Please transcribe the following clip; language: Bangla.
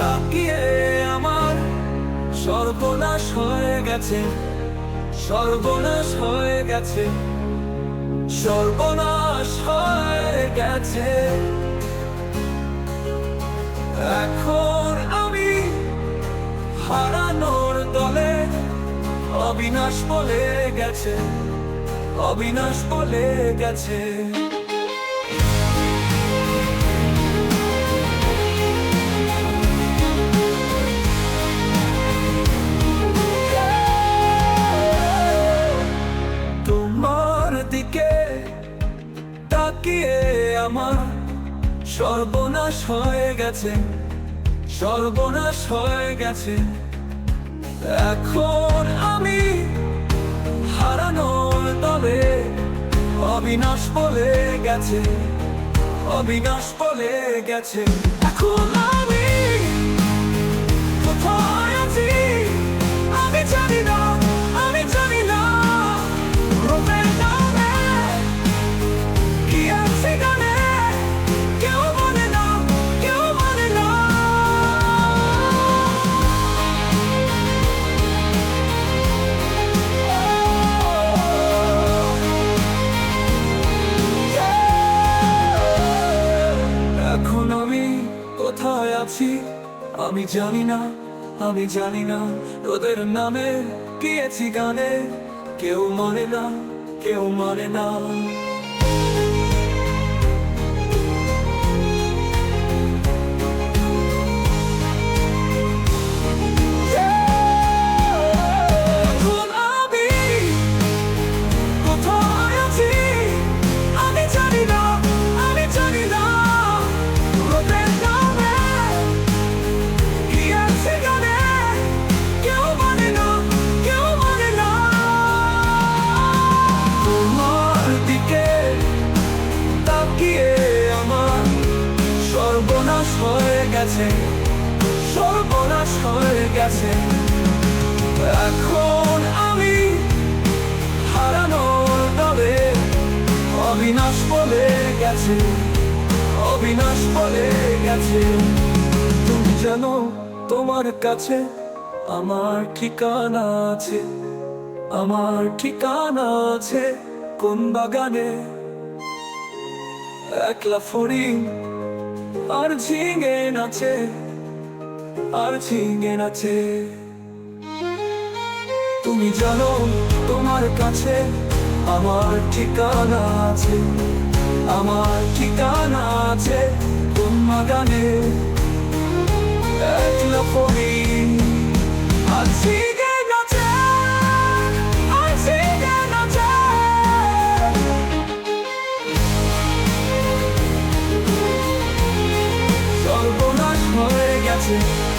তাকিয়ে আমার সর্বনাশ হয়ে গেছে, সর্বনাশ হয়ে গেছে, সর্বনাশ হয়ে গেছে। এখন আমি হারানোর দলে অবিনাশ বলে গেছে, অবিনাশ বলে গেছে। আমার সর্বনাশ হয়ে গেছে, সর্বনাশ হয়ে গেছে। এখন আমি হারানোর দলে অবিনাশ বলে গেছে, অবিনাশ বলে গেছে। এখন আমি আছি আমি জানি না, আমি জানি না তোদের নামে গিয়েছি গানে। কেউ মানে না, কেউ মানে না। গেছে, সর্বনাশ হয়ে গেছে। এখন আমি হারানোর দলে অবিনাশ বলে গেছে, অবিনাশ বলে গেছে। তুমি জানো তোমার কাছে আমার ঠিকানা আছে, আমার ঠিকানা আছে, কোন বাগানে? একলা ফড়িং তুমি জানো তোমার কাছে আমার ঠিকানা আছে আমার ঠিকানা আছে তোমার গানে একলা হয়ে